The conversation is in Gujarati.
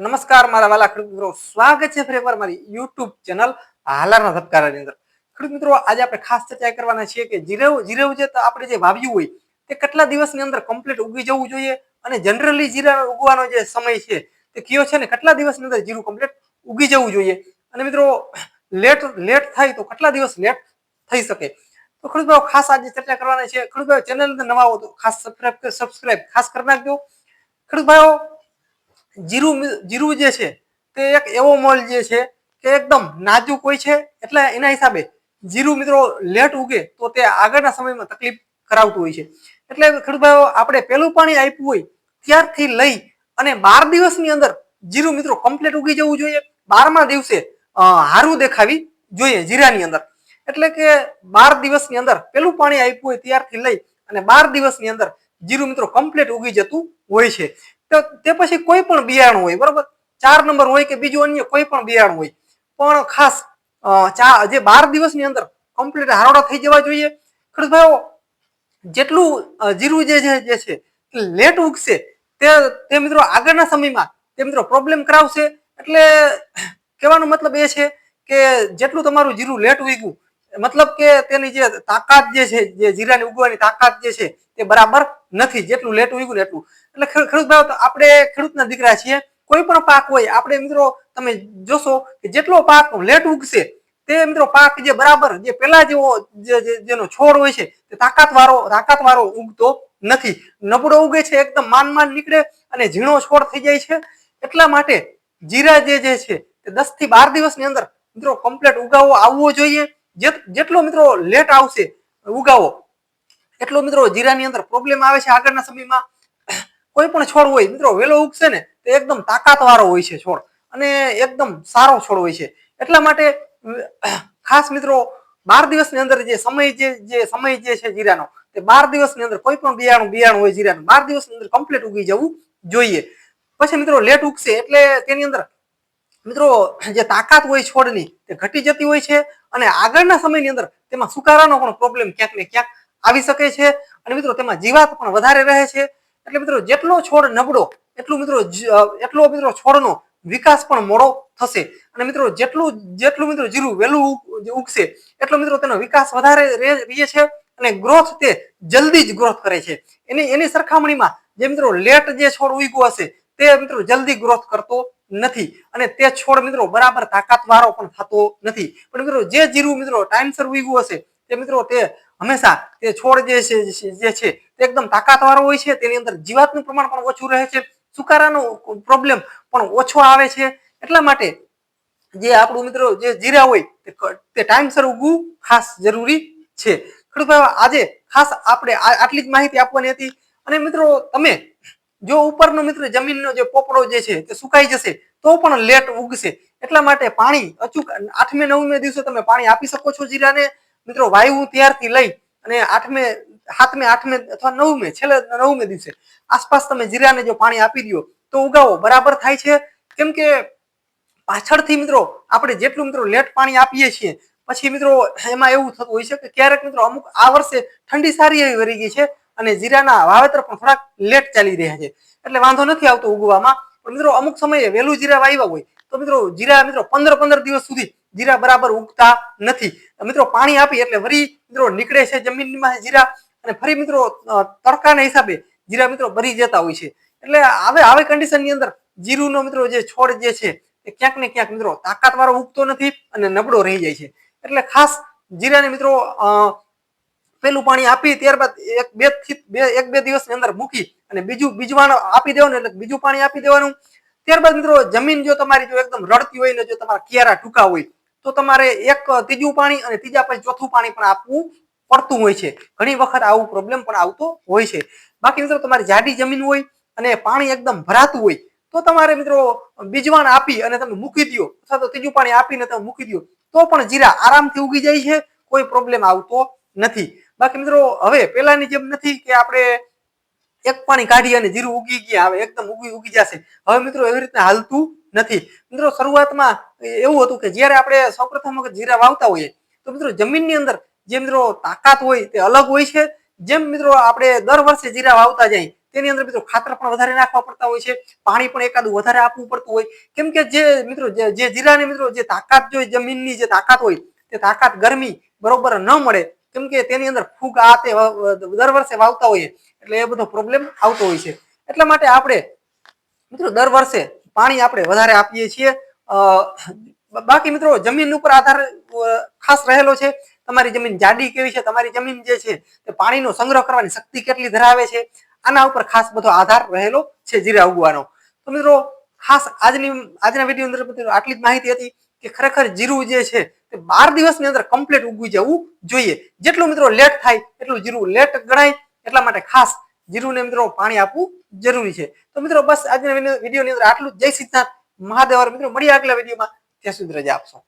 નમસ્કાર, મારા વાલા ખેડૂત મિત્રો. સ્વાગત છે ફરી એકવાર મારી યુટ્યુબ ચેનલ હાલારના ધબકારાની અંદર. ખેડૂત મિત્રો, આજે આપણે ખાસ ચર્ચા કરવાના છીએ કે જીરેવ જીરેવ જે આપણે જે વાવ્યું હોય, તે કેટલા દિવસની અંદર કમ્પ્લીટ ઉગી જવું જોઈએ અને જનરલી જીરા ઉગવાનો જે સમય છે, તે કયો છે ને કેટલા દિવસની અંદર જીરું કમ્પ્લીટ ઉગી જવું જોઈએ? અને મિત્રો લેટ લેટ થાય તો કેટલા દિવસ લેટ થઈ શકે? તો ખેડૂત ભાઈઓ, ખાસ આજે ચર્ચા કરવાના છે ખેડૂત ભાઈઓ ચેનલ નવા હો તો ખાસ સબસ્ક્રાઈબ સબસ્ક્રાઈબ ખાસ કરી નાખજો. ખેડૂત ભાઈઓ જીરું જીરું જે છે તે એક એવો મોલ જે છે કે એકદમ નાજુક હોય છે. એટલે એના હિસાબે જીરું મિત્રો લેટ ઉગે તો તે આગળના સમયમાં તકલીફ કરાવતું હોય છે. એટલે ખેડૂત આપણે પહેલું પાણી આપ્યું હોય ત્યારથી લઈ અને બાર દિવસની અંદર જીરું મિત્રો કમ્પ્લીટ ઉગી જવું જોઈએ. બારમા દિવસે હારું દેખાવી જોઈએ જીરાની અંદર. એટલે કે બાર દિવસની અંદર પેલું પાણી આપ્યું હોય ત્યારથી લઈ અને બાર દિવસની અંદર જીરું મિત્રો કમ્પ્લીટ ઉગી જતું હોય છે. તો તે પછી કોઈ પણ બિયારણ હોય, બરોબર? ચાર નંબર હોય કે બીજું અન્ય કોઈ પણ બિયારણ હોય. પણ ખાસ ચા, જે બાર દિવસની અંદર કમ્પ્લીટ હારોડા થઈ જવા જોઈએ. ખેડૂત ભાઈઓ, જેટલું જીરું જે જે છે લેટ ઉગશે, તે તે મિત્રો આગળના સમયમાં તે મિત્રો પ્રોબ્લેમ કરાવશે. એટલે કહેવાનો મતલબ એ છે કે જેટલું તમારું જીરું લેટ ઉગ્યું મતલબ કે તેની જે તાકાત જે છે, જે જીરાની ઉગવાની તાકાત જે છે, તે બરાબર નથી, જેટલું લેટ ઉગ્યું એટલું એટલે ખેડૂત ભાઈ તો આપણે ખેડૂતના દીકરા છીએ, કોઈ પણ પાક હોય, આપણે મિત્રો તમે જોશો કે જેટલો પાક લેટ ઉગશે, તે મિત્રો પાક જે બરાબર, જે પેલા જેવો જેનો છોડ હોય છે, તે તાકાત વાળો તાકાત વાળો ઉગતો નથી. નબળો ઉગે છે, એકદમ માન માન નીકળે અને ઝીણો છોડ થઈ જાય છે. એટલા માટે જીરા જે જે છે, તે દસથી બાર દિવસની અંદર મિત્રો કમ્પ્લેટ ઉગાવો, આવવો જોઈએ. જેટલો મિત્રો લેટ આવશે, ઉગાવો. એટલો મિત્રો જીરાની અંદર પ્રોબ્લેમ આવે છે આગળના સમયમાં. કોઈ પણ છોડ હોય, મિત્રો, વેલો ઉગશે ને, તો એકદમ તાકાત વાળો હોય છે છોડ. અને એકદમ સારો છોડ હોય છે. એટલા માટે, ખાસ મિત્રો, બાર દિવસની અંદર જે સમય જે જે સમય જે છે જીરાનો, તે બાર દિવસની અંદર કોઈ પણ બિયાણું બિયાણું હોય જીરાનું, બાર દિવસની અંદર કમ્પ્લીટ ઉગી જવું જોઈએ. પછી મિત્રો, લેટ ઉગશે એટલે તેની અંદર મિત્રો, જે તાકાત હોય છોડની, તે ઘટી જતી હોય છે અને આગળના સમયની અંદર તેમાં સુકારાનો પણ પ્રોબ્લેમ ક્યાંક ને ક્યાંક આવી શકે છે અને મિત્રો, તેમાં જીવાત પણ વધારે રહે છે. એટલે મિત્રો, જેટલો છોડ નબળો, એટલું મિત્રો એટલો મિત્રો છોડનો વિકાસ પણ મોડો થશે. અને મિત્રો, જેટલું જેટલું મિત્રો જીરું વહેલું ઉગશે, એટલો મિત્રો તેનો વિકાસ વધારે રહે છે અને ગ્રોથ તે જલ્દી જ ગ્રોથ કરે છે. એની એની સરખામણીમાં જે મિત્રો લેટ જે છોડ ઉગ્યો હશે, તે મિત્રો જલ્દી ગ્રોથ કરતો નથી. અને તે છોડ મિત્રો બરાબર તાકાત વાળો પણ થતો નથી. પણ મિત્રો જે જીરું મિત્રો ટાઈમસર ઉગ્યું હશે, તે મિત્રો તે હંમેશા તે છોડ જે છે જે છે, તે એકદમ તાકાત વાળો હોય છે. તેની અંદર જીવાતનું પ્રમાણ પણ ઓછું રહે છે. સુકારાનો પ્રોબ્લેમ પણ ઓછો આવે છે. એટલા માટે જે આપણું મિત્રો જે જીરા હોય, તે ટાઈમસર ઉગવું ખાસ જરૂરી છે. ખેડૂત આજે ખાસ આપણે આટલી જ માહિતી આપવાની હતી. અને મિત્રો તમે જો ઉપરનો મિત્ર જમીનનો જે પોપડો જે છે તે સુકાઈ જશે, તો પણ લેટ ઉગશે. એટલા માટે પાણી અચૂક આઠમે નવમે દિવસે તમે પાણી આપી શકો છો જીરાને. મિત્રો, વાયુ ત્યારથી લઈ અને આઠમે, સાતમે, આઠમે અથવા નવમે, છેલ્લે નવમે દિવસે આસપાસ તમે જીરાને જો પાણી આપી દો, તો ઉગાવો. બરાબર થાય છે? કેમ કે પાછળથી મિત્રો, આપણે જેટલું મિત્રો લેટ પાણી આપીએ છીએ, પછી મિત્રો એમાં એવું થતું હોય છે કે ક્યારેક મિત્રો અમુક આ વર્ષે ઠંડી સારી એવી વરી ગઈ છે અને જીરાના વાવેતર પણ થોડાક લેટ ચાલી રહ્યા છે. એટલે વાંધો નથી આવતો ઉગવામાં, પણ મિત્રો અમુક સમયે વહેલું જીરા વાવ્યા હોય, તો મિત્રો જીરા મિત્રો પંદર પંદર દિવસ સુધી જીરા બરાબર ઉગતા નથી. મિત્રો પાણી આપી એટલે વરી મિત્રો નીકળે છે જમીનમાં જીરા અને ફરી મિત્રો તડકાના હિસાબે જીરા મિત્રો ભરી જતા હોય છે. એટલે હવે આવી કન્ડિશનની અંદર જીરુનો મિત્રો જે છોડ જે છે, એ ક્યાંક ને ક્યાંક મિત્રો તાકાત વાળો ઉગતો નથી અને નબળો રહી જાય છે. એટલે ખાસ જીરાને મિત્રો પેલું પાણી આપી ત્યારબાદ એક બેથી બે એક બે દિવસની અંદર મૂકી અને બીજું બીજવાણ આપી દેવાનું એટલે બીજું પાણી આપી દેવાનું. ત્યારબાદ મિત્રો જમીન જો તમારી જો એકદમ રડતી હોય ને જો તમારા કિયારા ટૂંકા હોય, તો તમારે એક ત્રીજું પાણી અને ત્રીજા પછી ચોથું પાણી પણ આપવું પડતું હોય છે. ઘણી વખત આવું પ્રોબ્લેમ પણ આવતો હોય છે. બાકી મિત્રો તમારી જાડી જમીન હોય અને પાણી એકદમ ભરાતું હોય, તો તમારે મિત્રો બીજવાણ આપી અને તમે મૂકી દો અથવા તો ત્રીજું પાણી આપીને તમે મૂકી દો તો પણ જીરા આરામથી ઉગી જાય છે. કોઈ પ્રોબ્લેમ આવતો નથી. બાકી મિત્રો, હવે પેલાની જેમ નથી કે આપણે એક પાણી કાઢી અને જીરું ઉગી ગયા. હવે એકદમ ઉગી ઉગી જશે. હવે મિત્રો એવી રીતના હાલતું નથી. મિત્રો, શરૂઆતમાં એવું હતું કે જ્યારે આપણે સૌપ્રથમ વખત જીરા વાવતા હોઈએ, તો મિત્રો જમીનની અંદર જે મિત્રો તાકાત હોય તે અલગ હોય છે. જેમ મિત્રો આપણે દર વર્ષે જીરા વાવતા જાય તેની અંદર મિત્રો ખાતર પણ વધારે નાખવા પડતા હોય છે. પાણી પણ એકાદું વધારે આપવું પડતું હોય. કેમ કે જે મિત્રો, જે જીરાની મિત્રો જે તાકાત જોઈએ જમીનની જે તાકાત હોય, તે તાકાત ગરમી બરોબર ન મળે. કેમ કે તેની અંદર ફૂગ આ તે દર વર્ષે વાવતા હોઈએ એટલે એ બધો પ્રોબ્લેમ આવતો હોય છે. એટલા માટે આપણે, મિત્રો, દર વર્ષે પાણી આપણે વધારે આપીએ છીએ. બાકી મિત્રો, જમીન ઉપર આધાર ખાસ રહેલો છે. તમારી જમીન જાડી કેવી છે? તમારી જમીન જે છે, તે પાણીનો સંગ્રહ કરવાની શક્તિ કેટલી ધરાવે છે? આના ઉપર ખાસ બધો આધાર રહેલો છે, જીરા ઉગવાનો. તો મિત્રો, ખાસ આજની, આજના વીડિયો અંદર આટલી જ માહિતી હતી. કે ખરેખર જીરું જે છે તે બાર દિવસની અંદર કમ્પ્લીટ ઉગી જવું જોઈએ. જેટલું મિત્રો લેટ થાય, એટલું જીરું લેટ ગણાય. એટલા માટે ખાસ જીરુંને મિત્રો પાણી આપવું જરૂરી છે. તો મિત્રો બસ આજના વિડીયોની અંદર આટલું જય સિદ્ધાર્થ. મહાદેવ. મિત્રો મળીએ આગલા વિડીયોમાં. ત્યાં સુધી રજા આપશો.